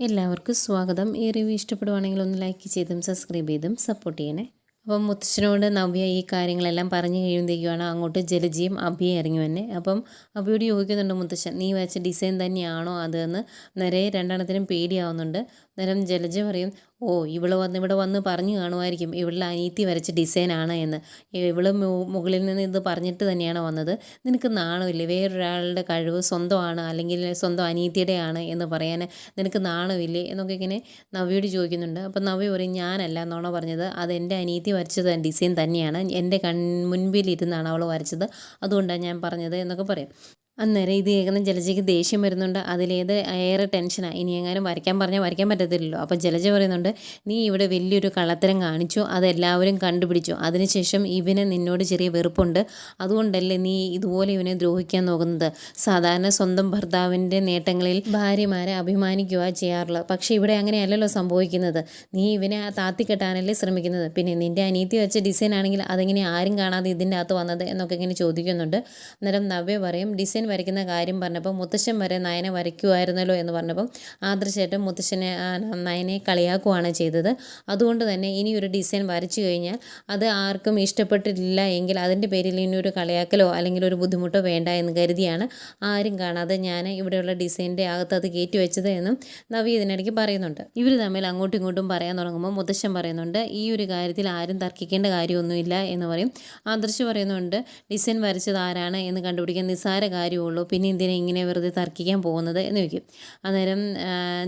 എല്ലാവർക്കും സ്വാഗതം. ഈ റിവ്യൂ ഇഷ്ടപ്പെടുവാണെങ്കിൽ ഒന്ന് ലൈക്ക് ചെയ്തും സബ്സ്ക്രൈബ് ചെയ്തും സപ്പോർട്ട് ചെയ്യണേ. അപ്പം മുത്തശ്ശനോട് നവ്യ ഈ കാര്യങ്ങളെല്ലാം പറഞ്ഞു കഴിയുമ്പോഴത്തേക്കുമാണ് അങ്ങോട്ട് ജലജിയും അഭിയെ ഇറങ്ങി വന്നെ. അപ്പം അഭിയോട് ചോദിക്കുന്നുണ്ട് മുത്തച്ഛൻ നീ വെച്ച ഡിസൈൻ തന്നെയാണോ അതെന്ന് നിറയെ രണ്ടെണ്ണത്തിനും പേടിയാവുന്നുണ്ട്. അന്നേരം ജലജ പറയും ഓ ഇവൾ വന്ന് ഇവിടെ വന്ന് പറഞ്ഞു കാണുമായിരിക്കും. ഇവളുടെ അനീത്തി വരച്ച ഡിസൈനാണ് എന്ന്. ഇവൾ മുകളിൽ നിന്ന് ഇത് പറഞ്ഞിട്ട് തന്നെയാണ് വന്നത്. നിനക്ക് നാണമില്ലേ? വേറൊരാളുടെ കഴിവ് സ്വന്തമാണ് അല്ലെങ്കിൽ സ്വന്തം അനീത്തിയുടെയാണ് എന്ന് പറയാൻ നിനക്ക് നാണമില്ലേ? എന്നൊക്കെ ഇങ്ങനെ നവ്യോട് ചോദിക്കുന്നുണ്ട്. അപ്പം നവ്യ പറയും ഞാനല്ല എന്നാണ് പറഞ്ഞത്? അത് എന്റെ അനീതി വരച്ചത് ഡിസൈൻ തന്നെയാണ്. എന്റെ കൺ മുൻപിലിരുന്നാണ് അവൾ വരച്ചത്. അതുകൊണ്ടാണ് ഞാൻ പറഞ്ഞത് എന്നൊക്കെ പറയും. അന്നേരം ഇത് കേൾക്കുന്ന ജലജയ്ക്ക് ദേഷ്യം വരുന്നുണ്ട്. അതിലേത് ഏറെ ടെൻഷനാണ് ഇനി എങ്ങാനും വരയ്ക്കാൻ പറഞ്ഞാൽ വരയ്ക്കാൻ പറ്റത്തില്ലല്ലോ. അപ്പോൾ ജലജ പറയുന്നുണ്ട് നീ ഇവിടെ വലിയൊരു കള്ളത്തരം കാണിച്ചു. അതെല്ലാവരും കണ്ടുപിടിച്ചു. അതിനുശേഷം ഇവന് നിന്നോട് ചെറിയ വെറുപ്പുണ്ട്. അതുകൊണ്ടല്ലേ നീ ഇതുപോലെ ഇവനെ ദ്രോഹിക്കാൻ നോക്കുന്നത്? സാധാരണ സ്വന്തം ഭർത്താവിന്റെ നേട്ടങ്ങളിൽ ഭാര്യമാരെ അഭിമാനിക്കുക ചെയ്യാറുള്ളത്. പക്ഷേ ഇവിടെ അങ്ങനെയല്ലല്ലോ സംഭവിക്കുന്നത്. നീ ഇവനെ താത്തിക്കെട്ടാനല്ലേ ശ്രമിക്കുന്നത്. പിന്നെ നിന്റെ അനീതി വെച്ച ഡിസൈൻ ആണെങ്കിൽ അതെങ്ങനെ ആരും കാണാതെ ഇതിന്റെ അകത്ത് വന്നത്? എന്നൊക്കെ ഇങ്ങനെ ചോദിക്കുന്നുണ്ട്. അന്നേരം നവ്യ പറയും ഡിസൈൻ വരയ്ക്കുന്ന കാര്യം പറഞ്ഞപ്പോൾ മുത്തശ്ശൻ വരെ നയനെ വരയ്ക്കുമായിരുന്നല്ലോ എന്ന് പറഞ്ഞപ്പം ആദർശേട്ടൻ മുത്തശ്ശനെ നയനെ കളിയാക്കുകയാണ് ചെയ്തത്. അതുകൊണ്ട് തന്നെ ഇനി ഒരു ഡിസൈൻ വരച്ചു കഴിഞ്ഞാൽ അത് ആർക്കും ഇഷ്ടപ്പെട്ടിട്ടില്ല എങ്കിൽ അതിന്റെ പേരിൽ ഇനി ഒരു കളിയാക്കലോ അല്ലെങ്കിൽ ഒരു ബുദ്ധിമുട്ടോ വേണ്ട എന്ന് കരുതിയാണ് ആരും കാണാതെ ഞാൻ ഇവിടെയുള്ള ഡിസൈനിന്റെ അകത്ത് അത് കയറ്റി വെച്ചത് എന്നും നവി ഇതിനിടയ്ക്ക് പറയുന്നുണ്ട്. ഇവർ തമ്മിൽ അങ്ങോട്ടും ഇങ്ങോട്ടും പറയാൻ തുടങ്ങുമ്പോൾ മുത്തശ്ശൻ പറയുന്നുണ്ട് ഈ ഒരു കാര്യത്തിൽ ആരും തർക്കിക്കേണ്ട കാര്യമൊന്നുമില്ല എന്ന് പറയും. ആദർശ് പറയുന്നുണ്ട് ഡിസൈൻ വരച്ചത് ആരാണ് എന്ന് കണ്ടുപിടിക്കാൻ നിസ്സാര കാര്യം കാര്യമുള്ളൂ. പിന്നെ എന്തിനാ ഇങ്ങനെ വെറുതെ തർക്കിക്കാൻ പോകുന്നത് എന്ന് ചോദിക്കും. അന്നേരം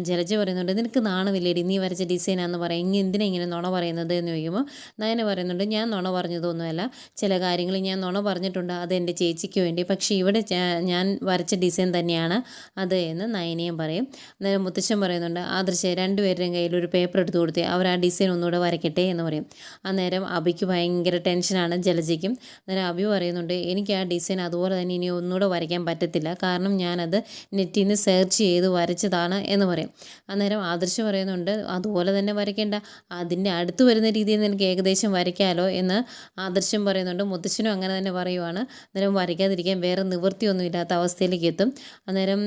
ജലജ പറയുന്നുണ്ട് നിനക്ക് നാണമില്ലേടി? നീ വരച്ച ഡിസൈനാന്ന് പറയും ഇങ്ങനെ എന്തിനാ ഇങ്ങനെ നുണ പറയുന്നത്? എന്ന് ചോദിക്കുമ്പോൾ നയന പറയുന്നുണ്ട് ഞാൻ നുണ പറഞ്ഞതൊന്നുമല്ല. ചില കാര്യങ്ങൾ ഞാൻ നുണ പറഞ്ഞിട്ടുണ്ട്. അത് എന്റെ ചേച്ചിക്ക് വേണ്ടി. പക്ഷേ ഇവിടെ ഞാൻ വരച്ച ഡിസൈൻ തന്നെയാണ് അത് എന്ന് നയനയും പറയും. അന്നേരം മുത്തശ്ശൻ പറയുന്നുണ്ട് ആദർശ രണ്ടുപേരുടെയും കയ്യിൽ ഒരു പേപ്പർ എടുത്തു കൊടുത്തേ. അവർ ആ ഡിസൈൻ ഒന്നുകൂടെ വരയ്ക്കട്ടെ എന്ന് പറയും. അന്നേരം അബിക്ക് ഭയങ്കര ടെൻഷനാണ് ജലജയ്ക്കും. അന്നേരം അബി പറയുന്നുണ്ട് എനിക്ക് ആ ഡിസൈൻ അതുപോലെ തന്നെ ഇനി ഒന്നുകൂടെ വരയ്ക്കാൻ വരയ്ക്കാൻ പറ്റത്തില്ല. കാരണം ഞാനത് നെറ്റിൽ നിന്ന് സെർച്ച് ചെയ്ത് വരച്ചതാണ് എന്ന് പറയും. അന്നേരം ആദർശ് പറയുന്നുണ്ട് അതുപോലെ തന്നെ വരയ്ക്കേണ്ട. അതിന്റെ അടുത്ത് വരുന്ന രീതിയിൽ നിനക്ക് ഏകദേശം വരയ്ക്കാമല്ലോ എന്ന് ആദർശം പറയുന്നുണ്ട്. മുത്തശ്ശനും അങ്ങനെ തന്നെ പറയുവാണ്. അന്നേരം വരയ്ക്കാതിരിക്കാൻ വേറെ നിവൃത്തിയൊന്നുമില്ലാത്ത അവസ്ഥയിലേക്ക് എത്തും. അന്നേരം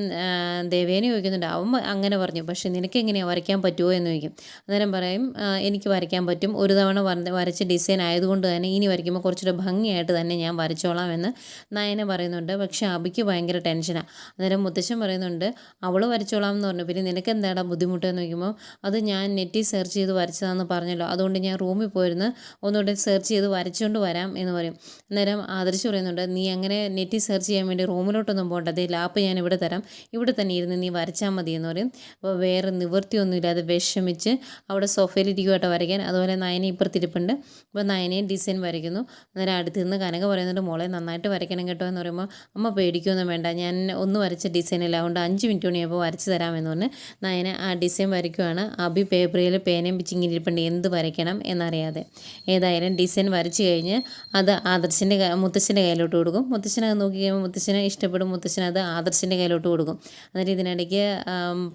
ദേവേനെ ചോദിക്കുന്നുണ്ട്. അവൻ അങ്ങനെ പറഞ്ഞു പക്ഷേ നിനക്ക് എങ്ങനെയാണ് വരയ്ക്കാൻ പറ്റുമോ എന്ന് ചോദിക്കും. അന്നേരം പറയും എനിക്ക് വരയ്ക്കാൻ പറ്റും. ഒരു തവണ വരച്ച ഡിസൈൻ ആയതുകൊണ്ട് തന്നെ ഇനി വരയ്ക്കുമ്പോൾ കുറച്ചുകൂടെ ഭംഗിയായിട്ട് തന്നെ ഞാൻ വരച്ചോളാം എന്ന് നയന പറയുന്നുണ്ട്. പക്ഷേ അബിക്ക് എനിക്ക് ഭയങ്കര ടെൻഷനാണ് അന്നേരം മുത്തശ്ശൻ പറയുന്നുണ്ട് അവൾ വരച്ചോളാം എന്ന് പറഞ്ഞു. പിന്നെ നിനക്ക് എന്താടാ ബുദ്ധിമുട്ട് എന്ന് ചോദിക്കുമ്പോൾ അത് ഞാൻ നെറ്റിൽ സെർച്ച് ചെയ്ത് വരച്ചതാണെന്ന് പറഞ്ഞല്ലോ. അതുകൊണ്ട് ഞാൻ റൂമിൽ പോയിരുന്ന് ഒന്നുകൂടെ സെർച്ച് ചെയ്ത് വരച്ചുകൊണ്ട് വരാം എന്ന് പറയും. അന്നേരം ആദർശ് പറയുന്നുണ്ട് നീ അങ്ങനെ നെറ്റിൽ സെർച്ച് ചെയ്യാൻ വേണ്ടി റൂമിലോട്ടൊന്നും പോകണ്ട അതേ ലാപ്പ് ഞാൻ ഇവിടെ തരാം. ഇവിടെ തന്നെ ഇരുന്ന് നീ വരച്ചാൽ മതി എന്ന് പറയും. അപ്പോൾ വേറെ നിവൃത്തിയൊന്നുമില്ലാതെ വിഷമിച്ച് അവിടെ സോഫയിലിരിക്കുവായിട്ട് വരയ്ക്കാൻ. അതുപോലെ നയനെ ഇപ്പുറത്തിരിപ്പുണ്ട് അപ്പോൾ നയനെയും ഡിസൈൻ വരയ്ക്കുന്നു. അന്നേരം അടുത്ത് നിന്ന് കനക പറയുന്നുണ്ട് മോളെ നന്നായിട്ട് വരയ്ക്കണം കേട്ടോ എന്ന് പറയുമ്പോൾ അമ്മ പേടിക്കും എനിക്കൊന്നും വേണ്ട. ഞാൻ ഒന്ന് വരച്ച ഡിസൈനില്ല അതുകൊണ്ട് അഞ്ച് മിനിറ്റ് മണിയാകുമ്പോൾ വരച്ച് തരാമെന്ന് പറഞ്ഞ് നയന ആ ഡിസൈൻ വരയ്ക്കുവാണ്. അബി പേപ്പറിൽ പേനയും പിച്ചിങ്ങിരിപ്പുണ്ട് എന്ത് വരയ്ക്കണം എന്നറിയാതെ. ഏതായാലും ഡിസൈൻ വരച്ച് കഴിഞ്ഞ് അത് ആദർശിന്റെ മുത്തശ്ശന്റെ കയ്യിലോട്ട് കൊടുക്കും. മുത്തശ്ശനെ നോക്കി മുത്തശ്ശനെ ഇഷ്ടപ്പെടും. മുത്തശ്ശൻ അത് ആദർശിന്റെ കയ്യിലോട്ട് കൊടുക്കും. എന്നിട്ട് ഇതിനിടയ്ക്ക്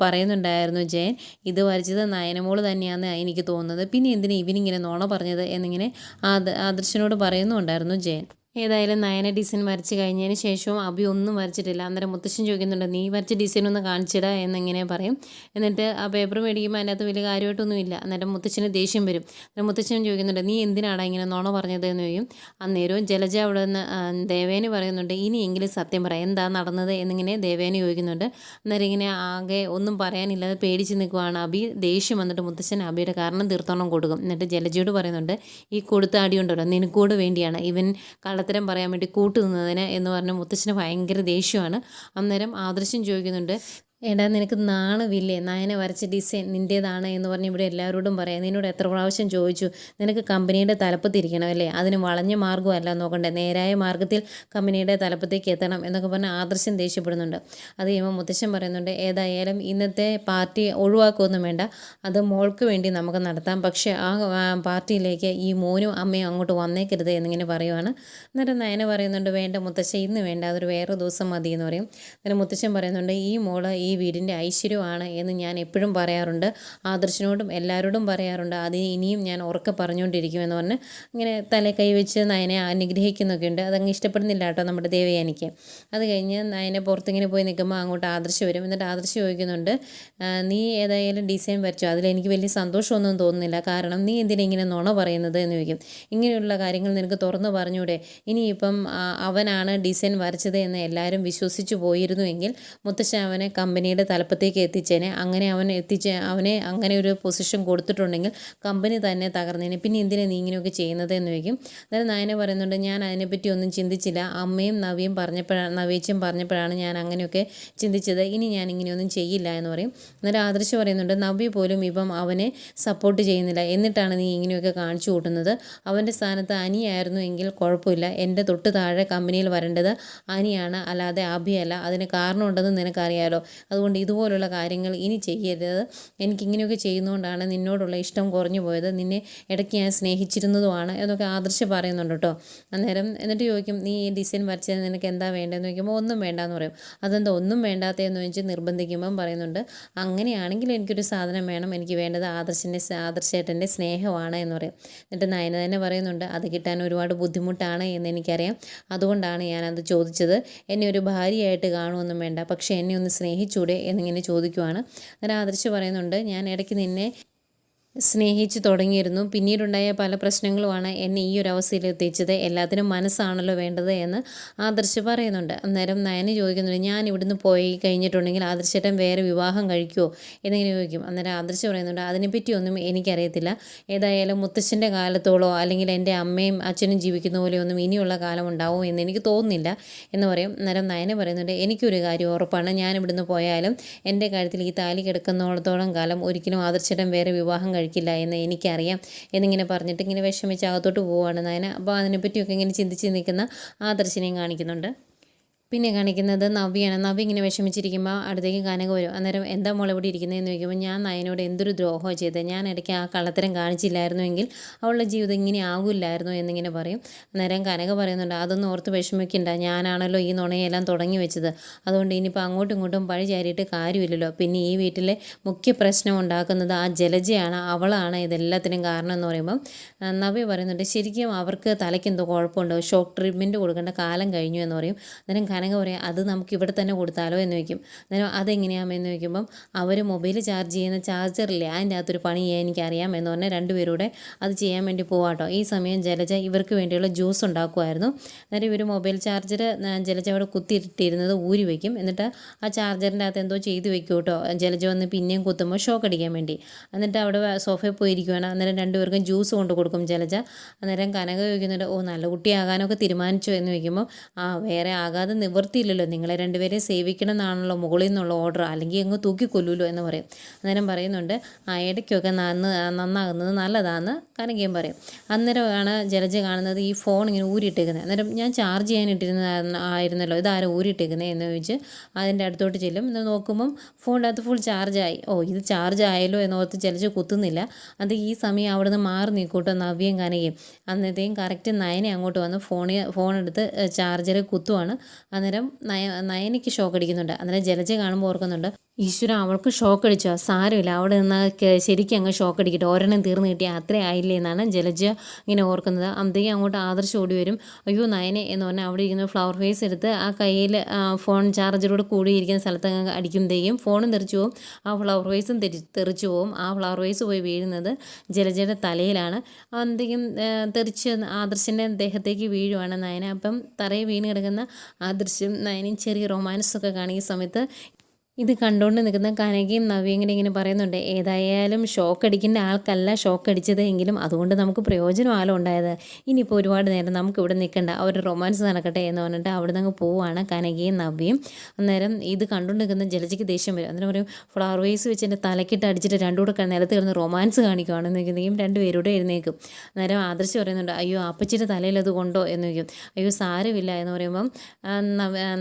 പറയുന്നുണ്ടായിരുന്നു ജയൻ ഇത് വരച്ചത് നയനമോൾ തന്നെയാണെന്ന് എനിക്ക് തോന്നുന്നത്. പിന്നെ എന്തിനാ ഇവനിങ്ങനെ നോണ പറഞ്ഞത്? എന്നിങ്ങനെ ആദർശനോട് പറയുന്നുണ്ടായിരുന്നു ജയൻ. ഏതായാലും നയന ഡിസൈൻ വരച്ച് കഴിഞ്ഞതിന് ശേഷവും അഭി ഒന്നും വരച്ചിട്ടില്ല. അന്നേരം മുത്തശ്ശൻ ചോദിക്കുന്നുണ്ട് നീ വരച്ച ഡിസൈൻ ഒന്ന് കാണിച്ചിട എന്നിങ്ങനെ പറയും. എന്നിട്ട് ആ പേപ്പർ മേടിക്കുമ്പോൾ അതിനകത്ത് വലിയ കാര്യമായിട്ടൊന്നും ഇല്ല. അന്നേരം മുത്തശ്ശന് ദേഷ്യം വരും. അന്നേരം മുത്തശ്ശൻ ചോദിക്കുന്നുണ്ട് നീ എന്തിനാടാ ഇങ്ങനെ നോണ പറഞ്ഞത്? എന്ന് ചോദിക്കും. അന്നേരവും ജലജ അവിടെ നിന്ന് ദേവേനെ പറയുന്നുണ്ട് ഇനിയെങ്കിലും സത്യം പറ എന്താ നടന്നത്? എന്നിങ്ങനെ ദേവേനെ ചോദിക്കുന്നുണ്ട്. അന്നേരം ഇങ്ങനെ ആകെ ഒന്നും പറയാനില്ലാതെ പേടിച്ച് നിൽക്കുവാണ് അബി ദേഷ്യം വന്നിട്ട് മുത്തശ്ശൻ അബിയുടെ കാരണം തീർത്തോണം കൊടുക്കും. എന്നിട്ട് ജലജയോട് പറയുന്നുണ്ട് ഈ കൊടുത്ത നിനക്കൂട് വേണ്ടിയാണ്. ഇവൻ കള്ള കള്ളത്തരം പറയാൻ വേണ്ടി കൂട്ടുനിന്നതിന് എന്ന് പറഞ്ഞ മുത്തച്ഛന് ഭയങ്കര ദേഷ്യമാണ്. അന്നേരം ആദർശം ചോദിക്കുന്നുണ്ട് എടാ നിനക്ക് നാണമില്ലേ? നയനെ വരച്ച ഡിസൈൻ നിന്റേതാണ് എന്ന് പറഞ്ഞ് ഇവിടെ എല്ലാവരോടും പറയാം. നിന്നോട് എത്ര പ്രാവശ്യം ചോദിച്ചു? നിനക്ക് കമ്പനിയുടെ തലപ്പത്തിരിക്കണം അല്ലേ? അതിന് വളഞ്ഞ മാർഗമല്ല നോക്കണ്ടേ? നേരായ മാർഗത്തിൽ കമ്പനിയുടെ തലപ്പത്തേക്ക് എത്തണം എന്നൊക്കെ പറഞ്ഞ് ആദർശം ദേഷ്യപ്പെടുന്നുണ്ട്. അത് കഴിയുമ്പോൾ മുത്തശ്ശൻ പറയുന്നുണ്ട് ഏതായാലും ഇന്നത്തെ പാർട്ടി ഒഴിവാക്കുകയൊന്നും വേണ്ട. അത് മോൾക്ക് വേണ്ടി നമുക്ക് നടത്താം. പക്ഷേ ആ പാർട്ടിയിലേക്ക് ഈ മോനും അമ്മയും അങ്ങോട്ട് വന്നേക്കരുത് എന്നിങ്ങനെ പറയുവാണ്. എന്നിട്ട് നയന പറയുന്നുണ്ട് വേണ്ട മുത്തശ്ശ ഇന്ന് വേണ്ട. അതൊരു വേറെ ദിവസം മതി എന്ന് പറയും. എന്നിട്ട് മുത്തശ്ശൻ പറയുന്നുണ്ട് ഈ മോൾ ഈ വീടിന്റെ ഐശ്വര്യമാണ് എന്ന് ഞാൻ എപ്പോഴും പറയാറുണ്ട്. ആദർശനോടും എല്ലാവരോടും പറയാറുണ്ട്. അത് ഇനിയും ഞാൻ ഉറക്കെ പറഞ്ഞുകൊണ്ടിരിക്കുമെന്ന് പറഞ്ഞ് ഇങ്ങനെ തല കൈവച്ച് നയനെ അനുഗ്രഹിക്കുന്നൊക്കെ ഉണ്ട് അതങ്ങ് ഇഷ്ടപ്പെടുന്നില്ല കേട്ടോ നമ്മുടെ ദേവയാനിക്ക്. അത് കഴിഞ്ഞ് നയനെ പുറത്തിങ്ങനെ പോയി നിൽക്കുമ്പോൾ അങ്ങോട്ട് ആദർശ് വരും. എന്നിട്ട് ആദർശ് ചോദിക്കുന്നുണ്ട് നീ ഏതായാലും ഡിസൈൻ വരച്ചോ? അതിലെനിക്ക് വലിയ സന്തോഷമൊന്നും തോന്നുന്നില്ല. കാരണം നീ എന്തിനാ ഇങ്ങനെ നുണ പറയുന്നത്? എന്ന് ചോദിക്കും. ഇങ്ങനെയുള്ള കാര്യങ്ങൾ നിനക്ക് തുറന്നു പറഞ്ഞൂടെ. ഇനിയിപ്പം അവനാണ് ഡിസൈൻ വരച്ചത് എന്ന് എല്ലാവരും വിശ്വസിച്ചു പോയിരുന്നുവെങ്കിൽ മുത്തശ്ശൻ അവനെ കമ്പനിയുടെ തലപ്പത്തേക്ക് എത്തിച്ചേനെ. അങ്ങനെ അവൻ എത്തിച്ച് അവനെ അങ്ങനെ ഒരു പൊസിഷൻ കൊടുത്തിട്ടുണ്ടെങ്കിൽ കമ്പനി തന്നെ തകർന്നേനെ. പിന്നെ എന്തിനാണ് നീ ഇങ്ങനെയൊക്കെ ചെയ്യുന്നത് എന്ന് ചോദിക്കും. അന്നേരം നയന പറയുന്നുണ്ട് ഞാൻ അതിനെപ്പറ്റി ഒന്നും ചിന്തിച്ചില്ല. അമ്മയും നവിയും പറഞ്ഞപ്പോഴാണ് നവീച്ചും പറഞ്ഞപ്പോഴാണ് ഞാൻ അങ്ങനെയൊക്കെ ചിന്തിച്ചത്. ഇനി ഞാൻ ഇങ്ങനെയൊന്നും ചെയ്യില്ല എന്ന് പറയും. അന്നേരം ആദർശ് പറയുന്നുണ്ട് നവി പോലും ഇപ്പം അവനെ സപ്പോർട്ട് ചെയ്യുന്നില്ല. എന്നിട്ടാണ് നീ ഇങ്ങനെയൊക്കെ കാണിച്ചു കൂട്ടുന്നത്. അവന്റെ സ്ഥാനത്ത് അനിയായിരുന്നു എങ്കിൽ കുഴപ്പമില്ല. എന്റെ തൊട്ട് താഴെ കമ്പനിയിൽ വരേണ്ടത് അനിയാണ്. അല്ലാതെ അഭിയല്ല അതിന് കാരണമുണ്ടെന്ന് നിനക്കറിയാലോ. അതുകൊണ്ട് ഇതുപോലുള്ള കാര്യങ്ങൾ ഇനി ചെയ്യരുത്. എനിക്കിങ്ങനെയൊക്കെ ചെയ്യുന്നതുകൊണ്ടാണ് നിന്നോടുള്ള ഇഷ്ടം കുറഞ്ഞു പോയത്. നിന്നെ ഇടയ്ക്ക് ഞാൻ സ്നേഹിച്ചിരുന്നതുമാണ് എന്നൊക്കെ ആദർശ് പറയുന്നുണ്ട് കേട്ടോ. അന്നേരം എന്നിട്ട് ചോദിക്കും നീ ഈ ഡിസൈൻ വരച്ചത് നിനക്ക് എന്താ വേണ്ടതെന്ന്? ചോദിക്കുമ്പോൾ ഒന്നും വേണ്ടാന്ന് പറയും. അതെന്താ ഒന്നും വേണ്ടാത്തതെന്ന് വെച്ച് നിർബന്ധിക്കുമ്പം പറയുന്നുണ്ട്. അങ്ങനെയാണെങ്കിൽ എനിക്കൊരു സാധനം വേണം. എനിക്ക് വേണ്ടത് ആദർശിന്റെ ആദർശേട്ടന്റെ സ്നേഹമാണ് എന്ന് പറയും. എന്നിട്ട് നയന തന്നെ പറയുന്നുണ്ട് അത് കിട്ടാൻ ഒരുപാട് ബുദ്ധിമുട്ടാണ് എന്ന് എനിക്കറിയാം. അതുകൊണ്ടാണ് ഞാനത് ചോദിച്ചത്. എന്നെ ഒരു ഭാര്യയായിട്ട് കാണുമൊന്നും വേണ്ട. പക്ഷേ എന്നെ ഒന്ന് സ്നേഹിച്ചൂടെ എന്നിങ്ങനെ ചോദിക്കുവാണ്. അന്നേരം ആദർശ് പറയുന്നുണ്ട് ഞാൻ ഇടയ്ക്ക് നിന്നെ സ്നേഹിച്ചു തുടങ്ങിയിരുന്നു. പിന്നീടുണ്ടായ പല പ്രശ്നങ്ങളുമാണ് എന്നെ ഈ ഒരു അവസ്ഥയിൽ എത്തിച്ചത്. എല്ലാത്തിനും മനസ്സാണല്ലോ വേണ്ടത് എന്ന് ആദർശ് പറയുന്നുണ്ട്. അന്നേരം നയന് ചോദിക്കുന്നുണ്ട് ഞാൻ ഇവിടുന്ന് പോയി കഴിഞ്ഞിട്ടുണ്ടെങ്കിൽ ആദർശേട്ടൻ വേറെ വിവാഹം കഴിക്കുമോ എന്നിങ്ങനെ ചോദിക്കും. അന്നേരം ആദർശ് പറയുന്നുണ്ട് അതിനെപ്പറ്റി അതിനെപ്പറ്റിയൊന്നും എനിക്കറിയത്തില്ല. ഏതായാലും മുത്തശ്ശന്റെ കാലത്തോളോ അല്ലെങ്കിൽ എന്റെ അമ്മയും അച്ഛനും ജീവിക്കുന്ന പോലെയൊന്നും ഇനിയുള്ള കാലം ഉണ്ടാവും എന്ന് എനിക്ക് തോന്നുന്നില്ല എന്ന് പറയും. അന്നേരം നയന് പറയുന്നുണ്ട് എനിക്കൊരു കാര്യം ഉറപ്പാണ്. ഞാൻ ഇവിടുന്ന് പോയാലും എന്റെ കാര്യത്തിൽ ഈ താലി കിടക്കുന്നോളത്തോളം കാലം ഒരിക്കലും ആദർശേട്ടൻ വേറെ വിവാഹം കഴിക്കില്ല എന്ന് എനിക്കറിയാം എന്നിങ്ങനെ പറഞ്ഞിട്ട് ഇങ്ങനെ വിഷമിച്ച് അകത്തോട്ട് പോവുകയാണ് നയന. അപ്പോൾ അതിനെപ്പറ്റിയൊക്കെ ഇങ്ങനെ ചിന്തിച്ച് നിൽക്കുന്ന ആദർശിനെയും കാണിക്കുന്നുണ്ട്. പിന്നെ കാണിക്കുന്നത് നവ്യാണ്. നവ്യ ഇങ്ങനെ വിഷമിച്ചിരിക്കുമ്പോൾ അടുത്തേക്ക് കനക വരും. അന്നേരം എന്താ മോളെ ഇവിടെ ഇരിക്കുന്നതെന്ന് ചോദിക്കുമ്പോൾ ഞാൻ നയനോട് എന്തൊരു ദ്രോഹമാണ് ചെയ്തത് ഞാൻ ഇടയ്ക്ക് ആ കള്ളത്തരം കാണിച്ചില്ലായിരുന്നുവെങ്കിൽ അവളുടെ ജീവിതം ഇങ്ങനെ ആകില്ലായിരുന്നു എന്നിങ്ങനെ പറയും. അന്നേരം കനക പറയുന്നുണ്ട് അതൊന്നും ഓർത്ത് വിഷമിക്കണ്ട. ഞാനാണല്ലോ ഈ നുണയെല്ലാം തുടങ്ങി വെച്ചത്. അതുകൊണ്ട് ഇനിയിപ്പോൾ അങ്ങോട്ടും ഇങ്ങോട്ടും പഴി ചാരിയിട്ട് കാര്യമില്ലല്ലോ. പിന്നെ ഈ വീട്ടിലെ മുഖ്യ പ്രശ്നം ഉണ്ടാക്കുന്നത് ആ ജലജയാണ് അവളാണ് ഇതെല്ലാത്തിനും കാരണം എന്ന് പറയുമ്പം നവ്യ പറയുന്നുണ്ട് ശരിക്കും അവർക്ക് തലയ്ക്ക് എന്തോ കുഴപ്പമുണ്ടോ? ഷോക്ക് ട്രീറ്റ്മെന്റ് കൊടുക്കേണ്ട കാലം കഴിഞ്ഞു എന്ന് പറയും. അന്നേരം കനക പറയാം അത് നമുക്ക് ഇവിടെ തന്നെ കൊടുത്താലോ? എന്ന് ചോദിക്കും. അന്നേരം അതെങ്ങനെയാമെന്ന് ചോദിക്കുമ്പം അവർ മൊബൈൽ ചാർജ് ചെയ്യുന്ന ചാർജറില്ലേ അതിന്റെ അകത്തൊരു പണി ചെയ്യാൻ എനിക്കറിയാം എന്ന് പറഞ്ഞാൽ രണ്ടുപേരൂടെ അത് ചെയ്യാൻ വേണ്ടി പോവാട്ടോ. ഈ സമയം ജലജ ഇവർക്ക് വേണ്ടിയുള്ള ജ്യൂസ് ഉണ്ടാക്കുമായിരുന്നു അന്നേരം ഇവർ മൊബൈൽ ചാർജർ ജലജ അവിടെ കുത്തിയിട്ടിരുന്നത് ഊരി വയ്ക്കും എന്നിട്ട് ആ ചാർജറിന്റെ അകത്ത് എന്തോ ചെയ്ത് വെക്കും കേട്ടോ. ജലജ വന്ന് പിന്നെയും കുത്തുമ്പോൾ ഷോക്ക് അടിക്കാൻ വേണ്ടി. എന്നിട്ട് അവിടെ സോഫയിൽ പോയിരിക്കുവാണ്. അന്നേരം രണ്ടുപേർക്കും ജ്യൂസ് കൊണ്ട് കൊടുക്കും ജലജ. അന്നേരം കനക ചോദിക്കുന്നുണ്ട് ഓ നല്ല കുട്ടിയാകാനൊക്കെ തീരുമാനിച്ചോ? എന്ന് വയ്ക്കുമ്പോൾ ആ വേറെ ആകാതെ നിവൃത്തിയില്ലല്ലോ നിങ്ങളെ രണ്ടുപേരെ സേവിക്കണം എന്നാണല്ലോ മുകളിൽ നിന്നുള്ള ഓർഡർ അല്ലെങ്കിൽ അങ്ങ് തൂക്കിക്കൊല്ലുമല്ലോ എന്ന് പറയും. അന്നേരം പറയുന്നുണ്ട് ആ ഇടയ്ക്കൊക്കെ നന്ന് നന്നാകുന്നത് നല്ലതാണെന്ന് കനകയും പറയും. അന്നേരമാണ് ജലജ കാണുന്നത് ഈ ഫോൺ ഇങ്ങനെ ഊരിയിട്ടേക്കുന്നത് അന്നേരം ഞാൻ ചാർജ് ചെയ്യാനിട്ടിരുന്ന ആയിരുന്നല്ലോ ഇതാരും ഊരിയിട്ടേക്കുന്നത് എന്ന് ചോദിച്ച് അതിന്റെ അടുത്തോട്ട് ചെല്ലും. എന്ന് നോക്കുമ്പം ഫോണിന്റെ അകത്ത് ഫുൾ ചാർജായി ഓ ഇത് ചാർജ് ആയല്ലോ എന്നോർത്ത് ജലജ കുത്തുന്നില്ല. അത് ഈ സമയം അവിടെ നിന്ന് മാറി നിൽക്കൂട്ടോ നവ്യം കനകയും അന്നത്തേയും കറക്റ്റ് നയനെ അങ്ങോട്ട് വന്ന് ഫോണിൽ ഫോണെടുത്ത് ചാർജർ കുത്തുവാണ്. അന്നേരം നയ നയനയ്ക്ക് ഷോക്ക് അടിക്കുന്നുണ്ട്. അന്നേരം ജലജ കാണുമ്പോൾ ഓർക്കുന്നുണ്ട് ഈശ്വര അവൾക്ക് ഷോക്ക് അടിച്ചോ സാരമില്ല. അവിടെ നിന്ന് ശരിക്കും അങ്ങ് ഷോക്ക് അടിക്കട്ടെ ഒരെണ്ണം തീർന്നു കിട്ടിയാൽ അത്രേ ആയില്ലേ എന്നാണ് ജലജ ഇങ്ങനെ ഓർക്കുന്നത്. അമ്പത്തേക്ക് അങ്ങോട്ട് ആദർശം ഓടി വരും. അയ്യോ നയനെ എന്ന് പറഞ്ഞാൽ അവിടെ ഇരിക്കുന്ന ഫ്ലവർ ഫേസ് എടുത്ത് ആ കയ്യിൽ ഫോൺ ചാർജറോട് കൂടിയിരിക്കുന്ന സ്ഥലത്ത് അങ്ങ് അടിക്കുമ്പോഴേക്കും ഫോണും തെറിച്ചു പോവും. ആ ഫ്ലവർ ഫേസും തെരി തെറിച്ചു പോവും. ആ ഫ്ലവർ ഫേസ് പോയി വീഴുന്നത് ജലജയുടെ തലയിലാണ്. അന്തേക്കും തെറിച്ച് ആദർശിന്റെ ദേഹത്തേക്ക് വീഴുവാണ് നയന. അപ്പം തറയിൽ വീണ് കിടക്കുന്ന ആദർശം നയനയും ചെറിയ റൊമാൻസൊക്കെ കാണിക്കുന്ന സമയത്ത് ഇത് കണ്ടുകൊണ്ട് നിൽക്കുന്ന കനകയും നവ്യയും കൂടി ഇങ്ങനെ പറയുന്നുണ്ട്. ഏതായാലും ഷോക്ക് അടിക്കേണ്ട ആൾക്കല്ല ഷോക്ക് അടിച്ചത് എങ്കിലും അതുകൊണ്ട് നമുക്ക് പ്രയോജനമാണല്ലോ ഉണ്ടായത്. ഇനിയിപ്പോൾ ഒരുപാട് നേരം നമുക്ക് ഇവിടെ നിൽക്കണ്ട. അവർ റൊമാൻസ് നടക്കട്ടെ എന്ന് പറഞ്ഞിട്ട് അവിടെ നിന്ന് പോവുകയാണ് കനകയും നവ്യയും. അന്നേരം ഇത് കണ്ടുകൊണ്ട് നിൽക്കുന്ന ജലജയ്ക്ക് ദേഷ്യം വരും. അന്നേരം പറയും ഫ്ലവർ വേസ് വെച്ച് എന്റെ തലക്കിട്ട് അടിച്ചിട്ട് രണ്ടുകൂടെ നിലത്ത് കിടന്ന് റൊമാൻസ് കാണിക്കുവാണെന്ന് വെക്കുന്നെങ്കിലും രണ്ടുപേരൂടെ എഴുന്നേക്കും അന്നേരം ആദർശ് പറയുന്നുണ്ട് അയ്യോ അപ്പച്ചിയുടെ തലയിൽ അത് കൊണ്ടോ എന്ന് ചോദിക്കും. അയ്യോ സാരമില്ല എന്ന് പറയുമ്പം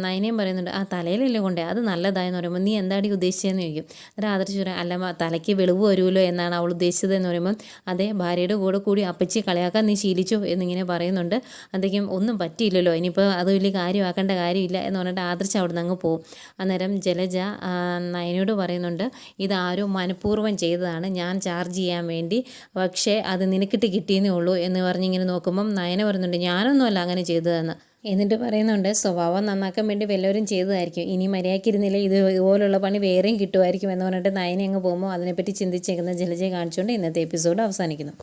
നയനയും പറയുന്നുണ്ട് ആ തലയിലല്ലേ കൊണ്ടേ? അത് നല്ലതായെന്ന് പറയുമ്പോൾ നീ എന്താടി ഉദ്ദേശിച്ചതെന്ന് ചോദിക്കും. എന്നിട്ട് ആദർശ് പറയാം അല്ല തലയ്ക്ക് വെളിവ് വരുമല്ലോ എന്നാണ് അവൾ ഉദ്ദേശിച്ചത് എന്ന് പറയുമ്പം അതെ ഭാര്യയുടെ കൂടെ കൂടി അപ്പച്ചി കളയാക്കാൻ നീ ശീലിച്ചു എന്നിങ്ങനെ പറയുന്നുണ്ട്. അതൊക്കെയും ഒന്നും പറ്റിയില്ലല്ലോ ഇനിയിപ്പോൾ അത് വലിയ കാര്യമാക്കേണ്ട കാര്യമില്ല എന്ന് പറഞ്ഞിട്ട് ആദർശ് അവിടെ നിന്ന് അങ്ങ് പോവും അന്നേരം ജലജ നയനോട് പറയുന്നുണ്ട് ഇതാരും മനഃപൂർവം ചെയ്തതാണ് ഞാൻ ചാർജ് ചെയ്യാൻ വേണ്ടി പക്ഷേ അത് നിനക്കിട്ട് കിട്ടിയെന്നേ ഉള്ളൂ എന്ന് പറഞ്ഞിങ്ങനെ നോക്കുമ്പം നയന പറയുന്നുണ്ട് ഞാനൊന്നുമല്ല അങ്ങനെ ചെയ്തതെന്ന്. എന്നിട്ട് പറയുന്നുണ്ട് സ്വഭാവം നന്നാക്കാൻ വേണ്ടി വല്ലവരും ചെയ്തതായിരിക്കും. ഇനി മര്യാദയ്ക്കിരുന്നില്ല ഇത് ഇതുപോലുള്ള പണി വേറെയും കിട്ടുമായിരിക്കും എന്ന് പറഞ്ഞിട്ട് നയനെ അങ്ങ് പോകുമ്പോൾ അതിനെപ്പറ്റി ചിന്തിച്ചേക്കുന്ന ജലജയെ കാണിച്ചുകൊണ്ട് ഇന്നത്തെ എപ്പിസോഡ് അവസാനിക്കുന്നു.